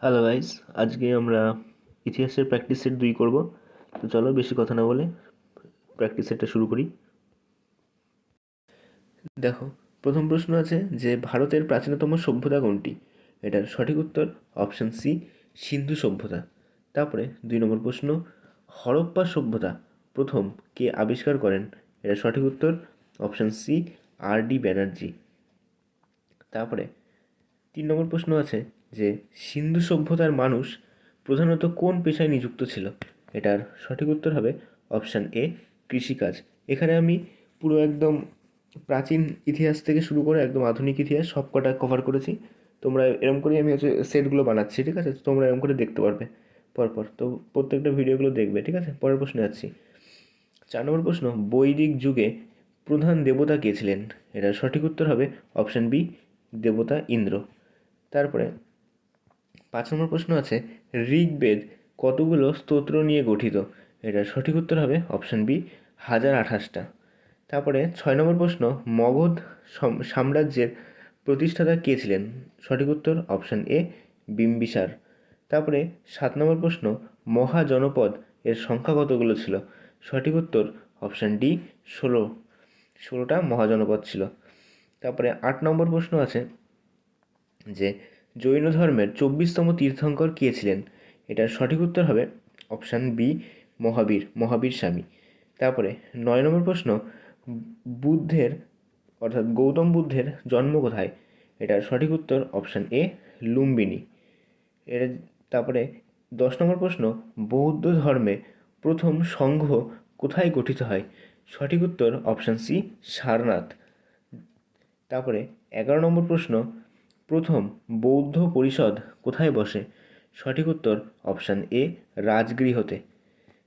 Hello guys আজকে আমরা ইতিহাসের প্র্যাকটিস সেট দুই করব। তো চলো বেশি কথা না বলে প্র্যাকটিস সেটটা শুরু করি। দেখো, প্রথম প্রশ্ন আছে যে ভারতের প্রাচীনতম সভ্যতা কোনটি? এটার সঠিক উত্তর অপশান সি সিন্ধু সভ্যতা। তারপরে দুই নম্বর প্রশ্ন, হরপ্পা সভ্যতা প্রথম কে আবিষ্কার করেন? এটা সঠিক উত্তর option C R D Banerjee. তারপরে তিন নম্বর প্রশ্ন আছে যে সিন্ধু সভ্যতার মানুষ প্রধানত কোন পেশায় নিযুক্ত ছিল? এটার সঠিক উত্তর হবে অপশান এ কৃষিকাজ। এখানে আমি পুরো একদম প্রাচীন ইতিহাস থেকে শুরু করে একদম আধুনিক ইতিহাস সব কটা কভার করেছি। তোমরা এরকম করেই আমি হচ্ছে সেটগুলো বানাচ্ছি, ঠিক আছে? তোমরা এরকম করে দেখতে পারবে পরপর। তো প্রত্যেকটা ভিডিওগুলো দেখবে, ঠিক আছে? পরের প্রশ্নে যাচ্ছি। চার নম্বর প্রশ্ন, বৈদিক যুগে প্রধান দেবতা কে ছিলেন? এটার সঠিক উত্তর হবে অপশান বি দেবতা ইন্দ্র। তারপরে পাঁচ নম্বর প্রশ্ন আছে, ঋগ্বেদ কতগুলো স্তোত্র নিয়ে গঠিত? এটার সঠিক উত্তর হবে অপশান বি হাজার আঠাশটা। তারপরে ছয় নম্বর প্রশ্ন, মগধ সম- সাম্রাজ্যের প্রতিষ্ঠাতা কে ছিলেন? সঠিক উত্তর অপশান এ বিম্বিসার। তারপরে সাত নম্বর প্রশ্ন, মহাজনপদ এর সংখ্যা কতগুলো ছিল? সঠিক উত্তর অপশান ডি ষোলো। ষোলোটা মহাজনপদ ছিল। তারপরে আট নম্বর প্রশ্ন আছে যে জৈন ধর্মের চব্বিশতম তীর্থঙ্কর কে ছিলেন? এটার সঠিক উত্তর হবে অপশান বি, মহাবীর মহাবীর স্বামী। তারপরে নয় নম্বর প্রশ্ন, বুদ্ধের, অর্থাৎ গৌতম বুদ্ধের জন্ম কোথায়? এটার সঠিক উত্তর অপশান এ, লুম্বিনী। এর তারপরে দশ নম্বর প্রশ্ন, বৌদ্ধ ধর্মে প্রথম সংঘ কোথায় গঠিত হয়? সঠিক উত্তর অপশান সি, সারনাথ। তারপরে এগারো নম্বর প্রশ্ন প্রথম বৌদ্ধ পরিষদ কোথায় বসে? সঠিক উত্তর অপশান এ, রাজগৃহতে।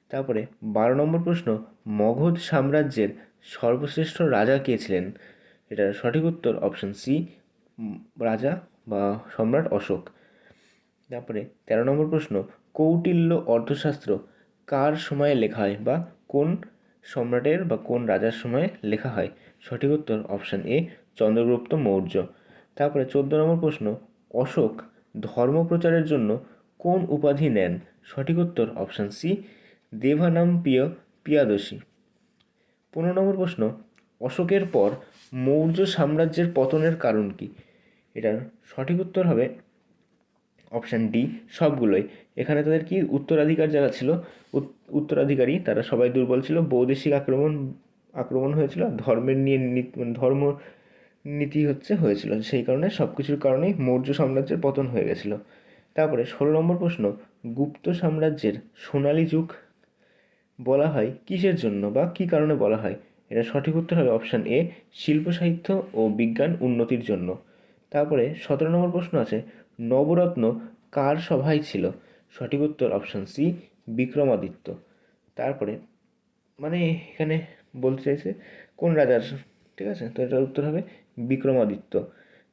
তারপরে বারো নম্বর প্রশ্ন, মগধ সাম্রাজ্যের সর্বশ্রেষ্ঠ রাজা কে ছিলেন? এটার সঠিক উত্তর অপশান সি, রাজা বা সম্রাট অশোক। তারপরে তেরো নম্বর প্রশ্ন, কৌটিল্য অর্থশাস্ত্র কার সময়ে লেখা হয় বা কোন সম্রাটের বা কোন রাজার সময়ে লেখা হয়? সঠিক উত্তর অপশান এ, চন্দ্রগুপ্ত মৌর্য। তারপরে চোদ্দ নম্বর প্রশ্ন, অশোক ধর্ম প্রচারের জন্য কোন উপাধি নেন? সঠিক উত্তর অপশান সি দেভানাম প্রিয় পিয়াদশী পনেরো নম্বর প্রশ্ন, অশোকের পর মৌর্য সাম্রাজ্যের পতনের কারণ কি? এটার সঠিক উত্তর হবে অপশান ডি সবগুলোই। এখানে তাদের কি উত্তরাধিকার যারা ছিল উত্তরাধিকারী, তারা সবাই দুর্বল ছিল, বৈদেশিক আক্রমণ আক্রমণ হয়েছিল ধর্মের নিয়ে মানে ধর্ম নীতি হচ্ছে হয়েছিল। সেই কারণে সব কিছুর কারণেই মৌর্য সাম্রাজ্যের পতন হয়ে গেছিল। তারপরে ষোলো নম্বর প্রশ্ন, গুপ্ত সাম্রাজ্যের সোনালী যুগ বলা হয় কিসের জন্য বা কী কারণে বলা হয়? এটা সঠিক উত্তর হবে অপশান এ শিল্প সাহিত্য ও বিজ্ঞান উন্নতির জন্য। তারপরে সতেরো নম্বর প্রশ্ন আছে, নবরত্ন কার সভায় ছিল? সঠিক উত্তর অপশান সি বিক্রমাদিত্য। তারপরে মানে এখানে বলতে চাইছে কোন রাজার, ঠিক আছে? তো এটার উত্তর হবে বিক্রমাদিত্য।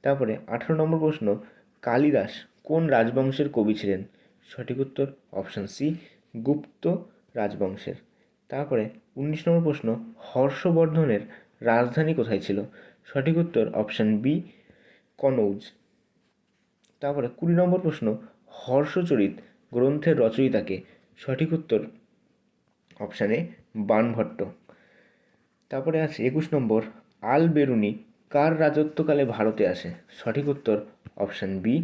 তারপরে আঠারো নম্বর প্রশ্ন, কালিদাস কোন রাজবংশের কবি ছিলেন? সঠিক উত্তর অপশান সি গুপ্ত রাজবংশের। তারপরে উনিশ নম্বর প্রশ্ন, হর্ষবর্ধনের রাজধানী কোথায় ছিল? সঠিক উত্তর অপশান বি কনৌজ। তারপরে কুড়ি নম্বর প্রশ্ন, হর্ষচরিত গ্রন্থের রচয়িতাকে? সঠিক উত্তর অপশানে বাণভট্ট তারপরে আছে একুশ নম্বর আল বেরুনি কার রাজত্বকালে ভারতে আসে? সঠিক উত্তর অপশান বি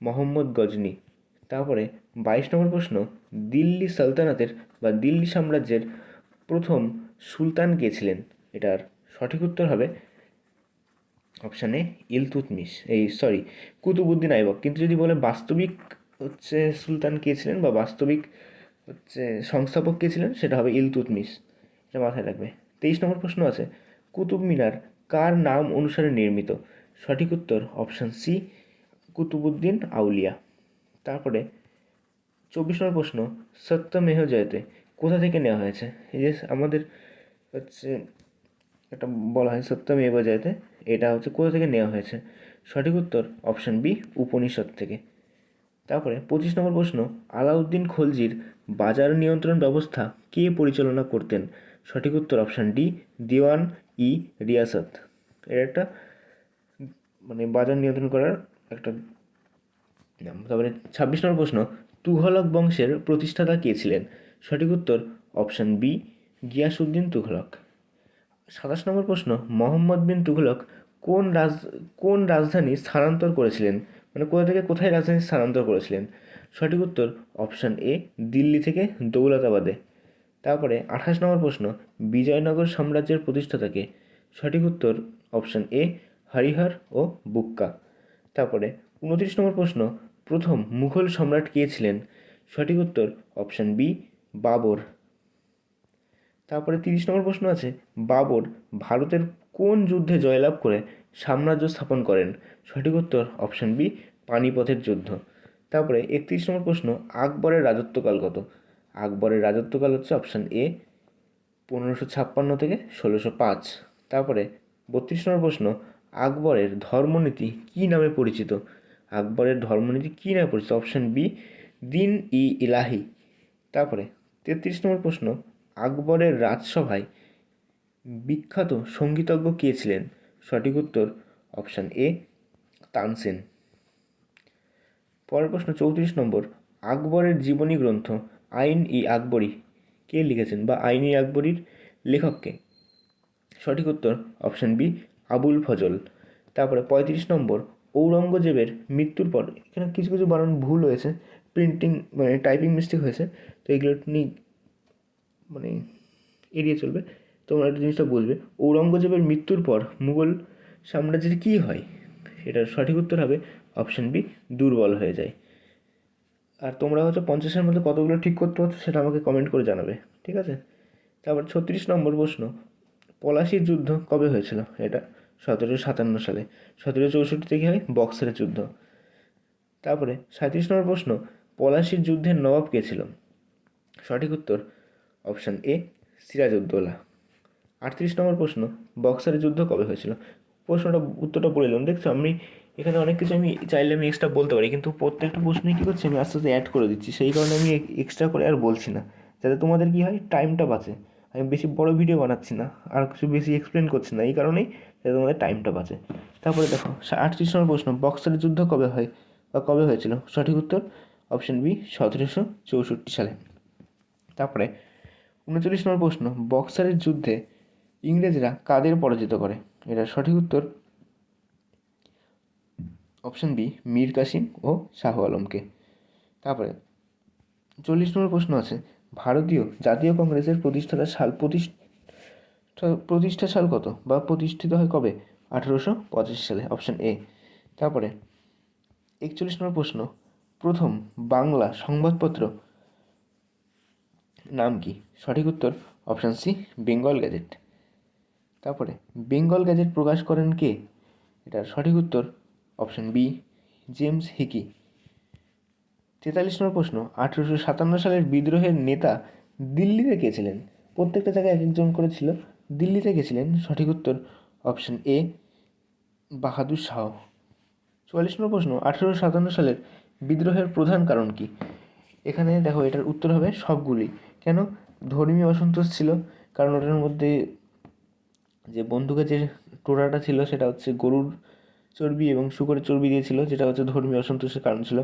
মোহাম্মদ গজনী। তারপরে বাইশ নম্বর প্রশ্ন, দিল্লি সালতানাতের বা দিল্লি সাম্রাজ্যের প্রথম সুলতান কে ছিলেন? এটার সঠিক উত্তর হবে অপশানে ইলতুতমিস এই সরি কুতুবুদ্দিন আইবক। কিন্তু যদি বলে বাস্তবিক হচ্ছে সুলতান কে ছিলেন বা বাস্তবিক হচ্ছে সংস্থাপক কে ছিলেন, সেটা হবে ইলতুতমিস এটা মাথায় রাখবে। তেইশ নম্বর প্রশ্ন আছে কুতুব মিনার কার নাম অনুসারে নির্মিত? সঠিক উত্তর, অপশান সি কুতুবুদ্দিন আউলিয়া। তারপরে, চব্বিশ নম্বর প্রশ্ন, সত্যমেহ জয়তে কোথা থেকে নেওয়া হয়েছে? এই যে আমাদের হচ্ছে এটা বলা হয় সত্যমেব জয়তে, এটা হচ্ছে কোথা থেকে নেওয়া হয়েছে? সঠিক উত্তর, অপশান বি, উপনিষদ থেকে। তারপরে, পঁচিশ নম্বর প্রশ্ন, আলাউদ্দিন খলজির বাজার নিয়ন্ত্রণ ব্যবস্থা কে পরিচালনা করতেন? সঠিক উত্তর, অপশান ডি, দিওয়ান ই রিয়াসত। এর একটা মানে বাজার নিয়ন্ত্রণ করার একটা তারপরে ছাব্বিশ নম্বর প্রশ্ন, তুঘলক বংশের প্রতিষ্ঠাতা কে ছিলেন? সঠিক উত্তর, অপশান বি গিয়াসুদ্দিন তুঘলক। সাতাশ নম্বর প্রশ্ন, মোহাম্মদ বিন তুঘলক কোন রাজ, কোন রাজধানী স্থানান্তর করেছিলেন? মানে কোথা থেকে, কোথায় রাজধানী স্থানান্তর করেছিলেন? সঠিক উত্তর, অপশান এ, দিল্লি থেকে দৌলতাবাদে। তারপরে আঠাশ নম্বর প্রশ্ন, বিজয়নগর সাম্রাজ্যের প্রতিষ্ঠাতাকে সঠিক উত্তর অপশান এ হরিহর ও বুক্কা। তারপরে উনত্রিশ নম্বর প্রশ্ন, প্রথম মুঘল সম্রাট কে ছিলেন? সঠিক উত্তর অপশান বি বাবর। তারপরে তিরিশ নম্বর প্রশ্ন আছে, বাবর ভারতের কোন যুদ্ধে জয়লাভ করে সাম্রাজ্য স্থাপন করেন? সঠিক উত্তর অপশান বি পানিপথের যুদ্ধ। তারপরে একত্রিশ নম্বর প্রশ্ন, আকবরের রাজত্বকাল কত? আকবরের রাজত্বকাল হচ্ছে অপশান এ পনেরোশো ছাপ্পান্ন থেকে ষোলোশো পাঁচ। তারপরে বত্রিশ নম্বর প্রশ্ন, আকবরের ধর্মনীতি কী নামে পরিচিত? আকবরের ধর্মনীতি কী নামে পরিচিত? অপশান বি দিন ই ইলাহি। তারপরে তেত্রিশ নম্বর প্রশ্ন, আকবরের রাজসভায় বিখ্যাত সঙ্গীতজ্ঞ কে ছিলেন? সঠিক উত্তর অপশান এ তানসেন পরের প্রশ্ন, চৌত্রিশ নম্বর, আকবরের জীবনী গ্রন্থ আইন ই আকবরী। কে লিখেছেন বা আইন ই আকবরীর লেখককে? সঠিক উত্তর অপশান বি, আবুল ফজল। তারপরে পঁয়ত্রিশ নম্বর, ঔরঙ্গজেবের মৃত্যুর পর, এখানে কিছু কিছু বানান ভুল হয়েছে প্রিন্টিং মানে টাইপিং মিস্টেক হয়েছে, তো এগুলো নিয়ে মানে এড়িয়ে চলবে। তোমরা একটা জিনিসটা বুঝবে, ঔরঙ্গজেবের মৃত্যুর পর মুঘল সাম্রাজ্যের কী হয়? এটার সঠিক উত্তর হবে অপশান বি, দুর্বল হয়ে যায়। আর তোমরা হচ্ছে পঞ্চাশের মধ্যে কতগুলো ঠিক করতে পারছ সেটা আমাকে কমেন্ট করে জানাবে, ঠিক আছে? তারপর ছত্রিশ নম্বর প্রশ্ন, পলাশির যুদ্ধ কবে হয়েছিল? এটা সতেরোশো সাতান্ন সালে, সতেরোশো চৌষট্টিতে কী হয় বক্সারের যুদ্ধ। তারপরে সাঁত্রিশ নম্বর প্রশ্ন, পলাশির যুদ্ধের নবাব কে ছিল? সঠিক উত্তর অপশান এ সিরাজউদ্দৌলা। আটত্রিশ নম্বর প্রশ্ন বক্সারের যুদ্ধ কবে হয়েছিল? প্রশ্নটা, উত্তরটা দিলাম। দেখছ, আমি এখানে অনেক কিছু আমি চাইলে আমি এক্সট্রা বলতে পারি, কিন্তু প্রত্যেকটা প্রশ্নে কী করছি আমি আস্তে আস্তে অ্যাড করে দিচ্ছি, সেই কারণে আমি এক্সট্রা করে আর বলছি না। যাতে তোমাদের কী হয় টাইমটা বাঁচে। আমি বেশি বড় ভিডিও বানাচ্ছি না, আর কিছু বেশি এক্সপ্লেন করছি না, এই কারণেই যাতে তোমাদের টাইমটা বাঁচে। তারপরে দেখো আটত্রিশ নম্বর প্রশ্ন বক্সারের যুদ্ধ কবে হয়, বা কবে হয়েছিল? সঠিক উত্তর অপশন বি সতেরোশো চৌষট্টি সালে। তারপরে, উনচল্লিশ নম্বর প্রশ্ন বক্সারের যুদ্ধে ইংরেজরা কাদের পরাজিত করে? এটা সঠিক উত্তর অপশন বি, মীর কাসিম ও শাহ আলমকে। তারপরে চল্লিশ নম্বর প্রশ্ন আছে, ভারতীয় জাতীয় কংগ্রেসের প্রতিষ্ঠাতা সাল প্রতিষ্ঠা প্রতিষ্ঠা সাল কত বা প্রতিষ্ঠিত হয় কবে? আঠেরোশো পঁচাশি সালে, অপশন এ। তারপরে একচল্লিশ নম্বর প্রশ্ন, প্রথম বাংলা সংবাদপত্র নাম কি? সঠিক উত্তর, অপশান সি, বেঙ্গল গ্যাজেট। তারপরে, বেঙ্গল গ্যাজেট প্রকাশ করেন কে? এটার সঠিক উত্তর অপশান বি, জেমস হিকি। তেতাল্লিশ নম্বর প্রশ্ন, আঠেরোশো সাতান্ন সালের বিদ্রোহের নেতা দিল্লিতে কে ছিলেন? প্রত্যেকটা জায়গায় এক একজন করে ছিল। দিল্লিতে গেছিলেন সঠিক উত্তর অপশান এ, বাহাদুর শাহ। চুয়াল্লিশ নম্বর প্রশ্ন, আঠেরোশো সাতান্ন সালের বিদ্রোহের প্রধান কারণ কি? এখানে দেখো এটার উত্তর হবে সবগুলি। কেন? ধর্মীয় অসন্তোষ ছিল, কারণ ওটার মধ্যে যে বন্দুকের যে টোড়াটা ছিল সেটা হচ্ছে গরুর চর্বি এবং শুকরের চর্বি দিয়েছিল, যেটা হচ্ছে ধর্মীয় অসন্তোষের কারণ ছিল।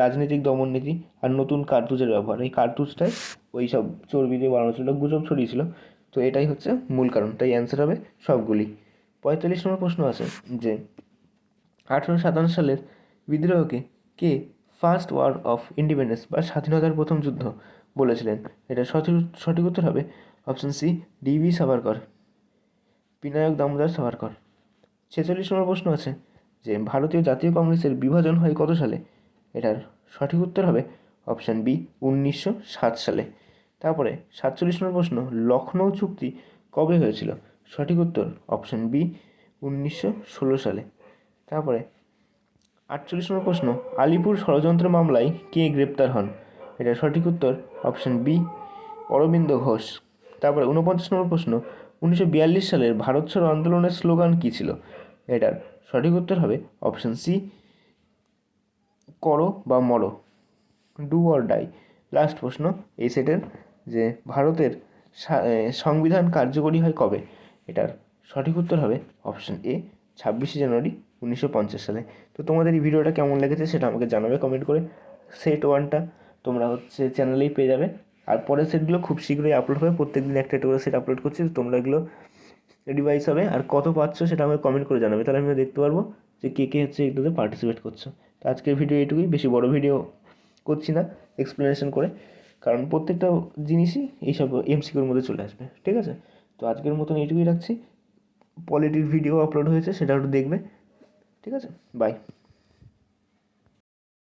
রাজনৈতিক দমন নীতি আর নতুন কার্তুজের ব্যবহার। এই কার্তুজটাই ওই সব চর্বি দিয়ে বানানো ছিল গুজব ছড়িয়েছিল। তো এটাই হচ্ছে মূল কারণ, তাই অ্যান্সার হবে সবগুলি। পঁয়তাল্লিশ নম্বর প্রশ্ন আছে যে, আঠেরোশো সাতান্ন সালের বিদ্রোহকে কে ফার্স্ট ওয়ার অফ ইন্ডিপেন্ডেন্স বা স্বাধীনতার প্রথম যুদ্ধ বলেছিলেন? এটা সঠিক সঠিক উত্তর হবে option C D B Savarkar Vinayak Damodar Savarkar ছেচল্লিশ নম্বর প্রশ্ন আছে যে ভারতীয় জাতীয় কংগ্রেসের বিভাজন হয় কত সালে? এটার সঠিক উত্তর হবে অপশান বি উনিশশো সাত সালে। তারপরে সাতচল্লিশ নম্বর প্রশ্ন লখনৌ চুক্তি কবে হয়েছিল? সঠিক উত্তর অপশান বি উনিশশো ষোলো সালে। তারপরে আটচল্লিশ নম্বর প্রশ্ন, আলিপুর ষড়যন্ত্র মামলায় কে গ্রেপ্তার হন? এটা সঠিক উত্তর অপশন বি অরবিন্দ ঘোষ। তারপরে উনপঞ্চাশ নম্বর প্রশ্ন, উনিশশো বিয়াল্লিশ সালের ভারত ছাড়ো আন্দোলনের স্লোগান কী ছিল? এটার সঠিক উত্তর হবে অপশান সি করো বা মরো। ডু অর ডাই লাস্ট প্রশ্ন, এই সেটের যে ভারতের সংবিধান কার্যকরী হয় কবে? এটার সঠিক উত্তর হবে অপশান এ ছাব্বিশে জানুয়ারি উনিশশো পঞ্চাশ সালে। তো তোমাদের এই ভিডিওটা কেমন লেগেছে সেটা আমাকে জানাবে কমেন্ট করে। সেট ওয়ানটা তোমরা হচ্ছে চ্যানেলেই পেয়ে যাবে। আর পরের সেটগুলো খুব শীঘ্রই আপলোড হবে। প্রত্যেক দিন একটা একটা করে সেট আপলোড করছি। তোমরা এগুলো রিভাইস হবে আর কত পাচ্ছ সেটা আমাকে কমেন্ট করে জানাবে। তাহলে আমি দেখতে পারব যে কে কে হচ্ছে এগুলোতে পার্টিসিপেট করছ। তো আজকের ভিডিও এটুকুই বেশি বড় ভিডিও করছি না এক্সপ্লেনেশন করে। কারণ প্রত্যেকটা জিনিসই এইসব এমসিকিউর মধ্যে চলে আসবে, ঠিক আছে? তো আজকের মতন এইটুকুই রাখছি। পলিটির ভিডিও আপলোড হয়েছে, সেটা একটু দেখবে, ঠিক আছে? বাই